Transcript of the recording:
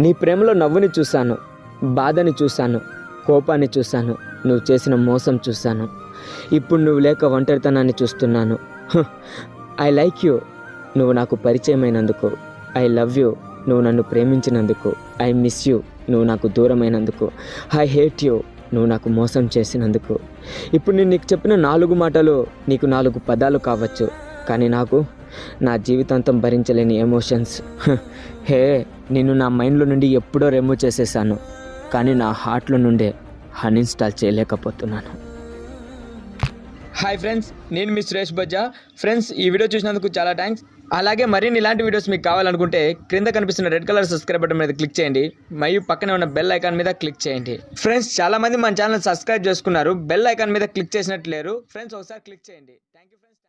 నీ ప్రేమలో నవ్వుని చూశాను బాధని చూశాను కోపాన్ని చూశాను నువ్వు చేసిన మోసం చూశాను. ఇప్పుడు నువ్వు లేక ఒంటరితనాన్ని చూస్తున్నాను. I like you. నువ్వు నాకు పరిచయమైనందుకు. I love you. నువ్వు నన్ను ప్రేమించినందుకు. I miss you. నువ్వు నాకు దూరమైనందుకు. I hate you. నువ్వు నాకు మోసం చేసినందుకు. ఇప్పుడు నేను నీకు చెప్పిన నాలుగు మాటలు నీకు నాలుగు పదాలు కావచ్చు. కానీ నాకు నా జీవితాంతం భరించలేని ఎమోషన్స్ హే నిన్ను నా మైండ్లో నుండి ఎప్పుడో రిమూవ్ చేసేసాను. కానీ నా హార్ట్లో నుండే అన్ఇన్స్టాల్ చేయలేకపోతున్నాను. హాయ్ ఫ్రెండ్స్ నేను మీ సురేష్ బజ్జా. ఫ్రెండ్స్ ఈ వీడియో చూసినందుకు చాలా థ్యాంక్స్ అలాగే మరిన్ని ఇలాంటి వీడియోస్ మీకు కావాలనుకుంటే క్రింద కనిపిస్తున్న రెడ్ కలర్ సబ్స్క్రైబ్ బటన్ మీద క్లిక్ చేయండి. మరియు పక్కనే ఉన్న బెల్ ఐకాన్ మీద క్లిక్ చేయండి. ఫ్రెండ్స్ చాలా మంది మన ఛానల్ సబ్స్క్రైబ్ చేసుకున్నారు. బెల్ ఐకాన్ మీద క్లిక్ చేసినట్టు లేరు. ఫ్రెండ్స్ ఒకసారి క్లిక్ చేయండి. Thank you friends